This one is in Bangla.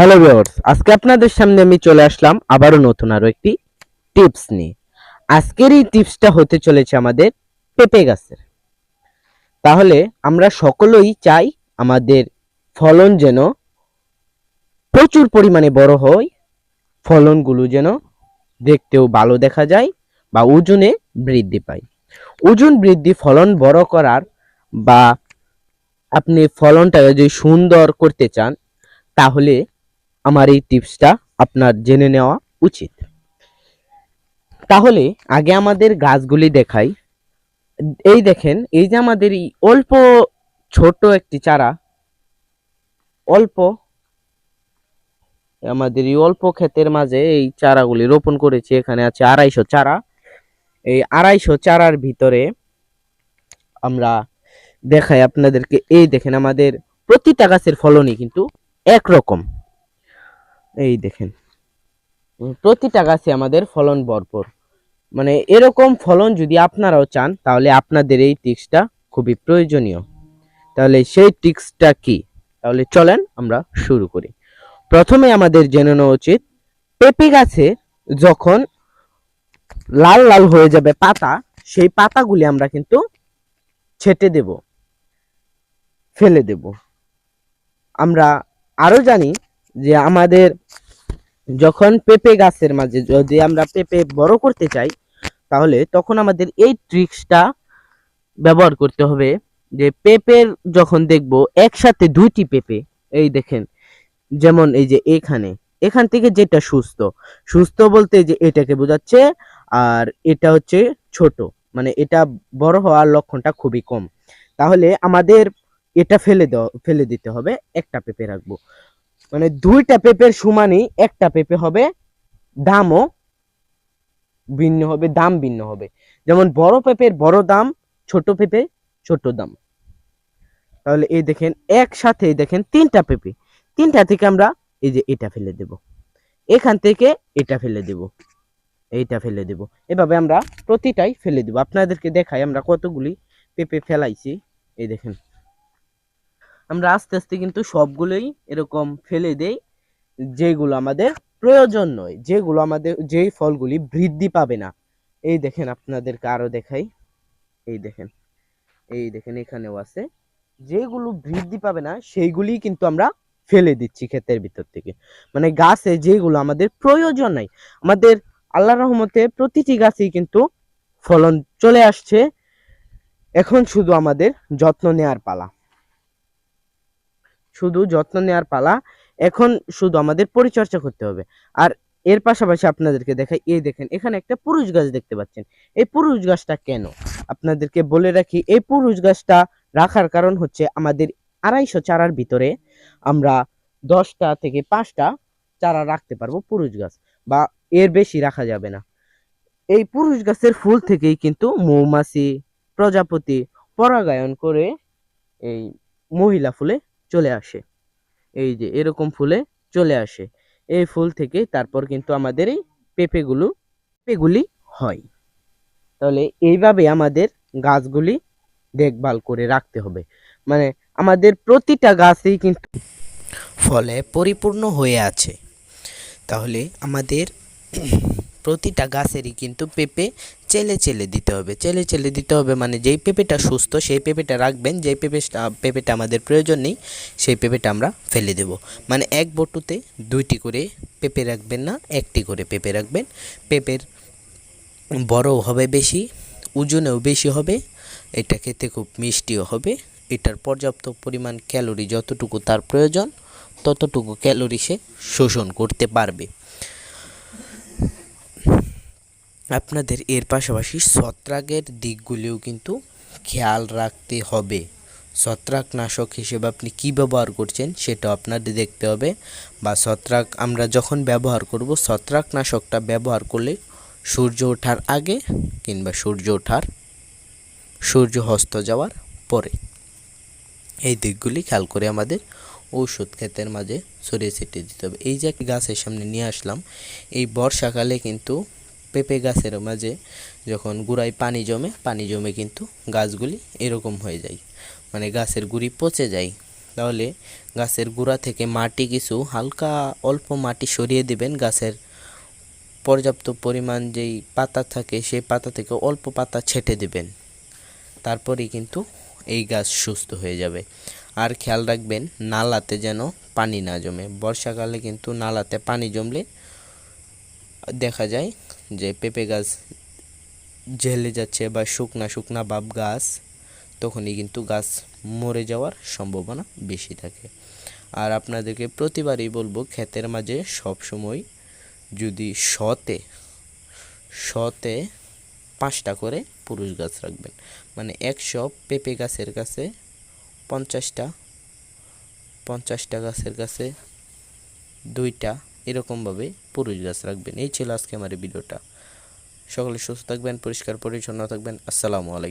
হ্যালো ভিউয়ার্স আজকে আপনাদের সামনে আমি চলে আসলাম আবারও নতুন আরও একটি টিপস নিয়ে। আজকের এই টিপসটা হতে চলেছে আমাদের পেঁপে গাছের। তাহলে আমরা সকলেই চাই আমাদের ফলন যেন প্রচুর পরিমাণে বড় হয়, ফলনগুলো যেন দেখতেও ভালো দেখা যায় বা ওজনে বৃদ্ধি পায়। ওজন বৃদ্ধি, ফলন বড় করার বা আপনি ফলনটা যদি সুন্দর করতে চান, তাহলে আমার এই টিপসটা আপনার জেনে নেওয়া উচিত। তাহলে আগে আমাদের গাছগুলি দেখাই। এই দেখেন, এই যে আমাদের এই অল্প ছোট একটি চারা, অল্প আমাদের এই অল্প ক্ষেতের মাঝে এই চারাগুলি রোপণ করেছি, এখানে আছে আড়াইশো চারা। এই আড়াইশো চারার ভিতরে আমরা দেখাই আপনাদেরকে, এই দেখেন আমাদের প্রতিটা গাছের ফলনই কিন্তু একরকম। এই দেখেন। প্রতিটা গাছে আমাদের ফলন ভরপুর। মানে এরকম ফলন যদি আপনারাও চান, তাহলে আপনাদের এই টিক্সটা খুবই প্রয়োজনীয়। তাহলে সেই টিক্সটা কি? তাহলে চলেন আমরা শুরু করি। প্রথমে আমাদের জেনে নেওয়া উচিত, পেঁপে গাছে যখন লাল লাল হয়ে যাবে পাতা, সেই পাতাগুলি আমরা কিন্তু ছেটে দেব, ফেলে দেব। আমরা আরও জানি যে আমাদের যখন পেঁপে গাছের মাঝে যদি আমরা পেঁপে বড় করতে চাই, তাহলে তখন আমাদের এই ট্রিক্সটা ব্যবহার করতে হবে যে পেঁপের যখন দেখব একসাথে দুইটি পেঁপে, এই দেখেন, যেমন এই যে এখানে, এখান থেকে যেটা সুস্থ সুস্থ বলতে যে এটাকে বোঝাচ্ছে, আর এটা হচ্ছে ছোট মানে এটা বড় হওয়ার লক্ষণটা খুবই কম। তাহলে আমাদের এটা ফেলে দেওয়া, ফেলে দিতে হবে, একটা পেঁপে রাখব। মানে দুইটা পেঁপের সমানই একটা পেঁপে হবে দামও ভিন্ন হবে, দাম ভিন্ন হবে। যেমন বড় পেঁপের বড় দাম, ছোট পেঁপে ছোট দাম। তাহলে এই দেখেন, একসাথে দেখেন তিনটা পেঁপে। তিনটা থেকে আমরা এই যে এটা ফেলে দেব। এখান থেকে এটা ফেলে দেব। এইটা ফেলে দেব। এভাবে আমরা প্রতিটাই ফেলে দেব। আপনাদেরকে দেখাই আমরা কতগুলি পেঁপে ফেলাইছি। এই দেখেন। আমরা আস্তে আস্তে কিন্তু সবগুলোই এরকম ফেলে দেই, যেগুলো আমাদের প্রয়োজন নয়, যেগুলো আমাদের, যেই ফলগুলি বৃদ্ধি পাবে না। এই দেখেন আপনাদেরকে আরও দেখাই। এই দেখেন এই দেখেন এখানেও আছে। যেগুলো বৃদ্ধি পাবে না, সেইগুলি কিন্তু আমরা ফেলে দিচ্ছি ক্ষেতের ভিতর থেকে। মানে গাছে যেগুলো আমাদের প্রয়োজন নাই, আমাদের আল্লাহ রহমতে প্রতিটি গাছেই কিন্তু ফলন চলে আসছে। এখন শুধু আমাদের যত্ন নেয়ার পালা। শুধু যত্ন নেওয়ার পালা, এখন শুধু আমাদের পরিচর্যা করতে হবে। আর এর পাশাপাশি আপনাদেরকে দেখাই, এই দেখেন, এখানে একটা পুরুষ গাছ দেখতে পাচ্ছেন। এই পুরুষ গাছটা কেন? আপনাদেরকে বলে রাখি, এই পুরুষ গাছটা রাখার কারণ হচ্ছে আমাদের আড়াইশো চারার ভিতরে আমরা দশটা থেকে পাঁচটা চারা রাখতে পারব পুরুষ গাছ, বা এর বেশি রাখা যাবে না। এই পুরুষ গাছের ফুল থেকেই কিন্তু মৌমাছি, প্রজাপতি পরাগায়ন করে এই মহিলা ফুলে চলে আসে। এই যে এরকম ফুলে চলে আসে। এই ফুল থেকে তারপর কিন্তু আমাদের এই পেঁপেগুলো, পেঁপেগুলি হয়। তাহলে এইভাবে আমাদের গাছগুলি দেখভাল করে রাখতে হবে। মানে আমাদের প্রতিটা গাছেই কিন্তু ফলে পরিপূর্ণ হয়ে আছে। তাহলে আমাদের প্রতিটা গাছেরই কিন্তু পেঁপে চেলে চেলে দিতে হবে, চেলে চেলে দিতে হবে মানে যেই পেঁপেটা সুস্থ সেই পেঁপেটা রাখবেন, যেই পেঁপেটা পেঁপেটা আমাদের প্রয়োজন নেই, সেই পেঁপেটা আমরা ফেলে দেব। মানে এক বটুতে দুইটি করে পেঁপে রাখবেন না, একটি করে পেঁপে রাখবেন। পেঁপের বড়ও হবে বেশি, ওজনেও বেশি হবে, এটা খেতে খুব মিষ্টিও হবে। এটার পর্যাপ্ত পরিমাণ ক্যালোরি যতটুকু তার প্রয়োজন, ততটুকু ক্যালোরি সে শোষণ করতে পারবে। আপনাদের এর পাশাপাশি ছত্রাকের দিকগুলিও কিন্তু খেয়াল রাখতে হবে। ছত্রাকনাশক হিসেবে আপনি কি ব্যবহার করছেন সেটা আপনাদের দেখতে হবে বা ছত্রাক আমরা যখন ব্যবহার করব, ছত্রাকনাশকটা ব্যবহার করলে সূর্য ওঠার আগে কিংবা সূর্য ওঠার, সূর্য হস্ত যাওয়ার পরে এই দিকগুলি খেয়াল করে আমাদের ঔষধ ক্ষেতের মাঝে ছড়িয়ে ছিটিয়ে দিতে হবে। এই যে গাছের সামনে নিয়ে আসলাম, এই বর্ষাকালে কিন্তু পেঁপে গাছের মাঝে যখন গুড়ায় পানি জমে পানি জমে কিন্তু গাছগুলি এরকম হয়ে যায়। মানে গাছের গুড়ি পচে যায়। তাহলে গাছের গোড়া থেকে মাটি কিছু হালকা অল্প মাটি সরিয়ে দিবেন। গাছের পর্যাপ্ত পরিমাণ যেই পাতা থাকে, সেই পাতা থেকে অল্প পাতা ছেটে দিবেন। তারপরেই কিন্তু এই গাছ সুস্থ হয়ে যাবে। আর খেয়াল রাখবেন, নালাতে যেন পানি না জমে। বর্ষাকালে কিন্তু নালাতে পানি জমলে দেখা যায় যে পেঁপে গাছ ঝেলে যাচ্ছে বা শুকনা শুকনা ভাব গাছ, তখনই কিন্তু গাছ মরে যাওয়ার সম্ভাবনা বেশি থাকে। আর আপনাদেরকে প্রতিবারই বলব, ক্ষেতের মাঝে সব সময় যদি শতে শতে পাঁচটা করে পুরুষ গাছ রাখবেন। মানে একশো পেঁপে গাছের কাছে পঞ্চাশটা পঞ্চাশটা গাছের কাছে দুইটা এরকমভাবে পুরুষ গাছ রাখবেন। এই ছিল আজকে আমার ভিডিওটা। সকলে সুস্থ থাকবেন, পরিষ্কার, পরিচ্ছন্ন থাকবেন। আসসালামু আলাইকুম।